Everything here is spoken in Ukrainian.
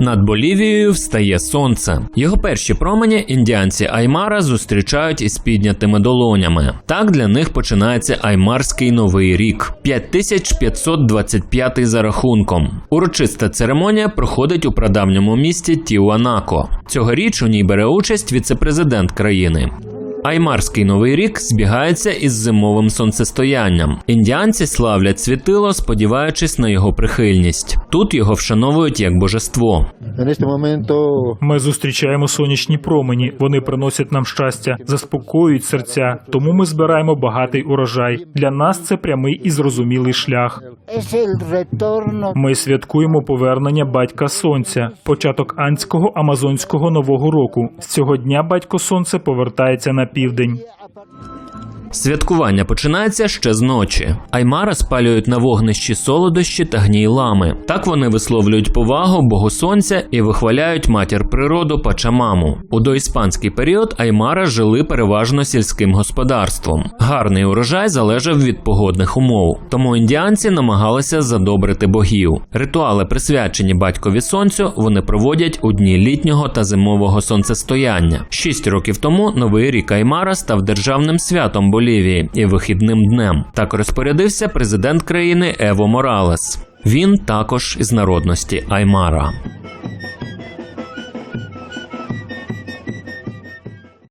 Над Болівією встає сонце. Його перші промені індіанці Аймара зустрічають із піднятими долонями. Так для них починається Аймарський новий рік 5525 за рахунком. Урочиста церемонія проходить у прадавньому місті Тіуанако. Цьогоріч у ній бере участь віцепрезидент країни. Аймарський новий рік збігається із зимовим сонцестоянням. Індіанці славлять світило, сподіваючись на його прихильність. Тут його вшановують як божество. Ми зустрічаємо сонячні промені. Вони приносять нам щастя, заспокоюють серця. Тому ми збираємо багатий урожай. Для нас це прямий і зрозумілий шлях. Ми святкуємо повернення батька сонця, початок анського амазонського нового року. З цього дня батько сонце повертається на південь. Святкування починається ще з ночі. Аймара спалюють на вогнищі солодощі та гній лами. Так вони висловлюють повагу Богу Сонця і вихваляють матір природу Пачамаму. У доіспанський період Аймара жили переважно сільським господарством. Гарний урожай залежав від погодних умов, тому індіанці намагалися задобрити богів. Ритуали, присвячені батькові сонцю, вони проводять у дні літнього та зимового сонцестояння. Шість років тому новий рік Аймара став державним святом Болівії і вихідним днем. Так розпорядився президент країни Ево Моралес. Він також із народності Аймара.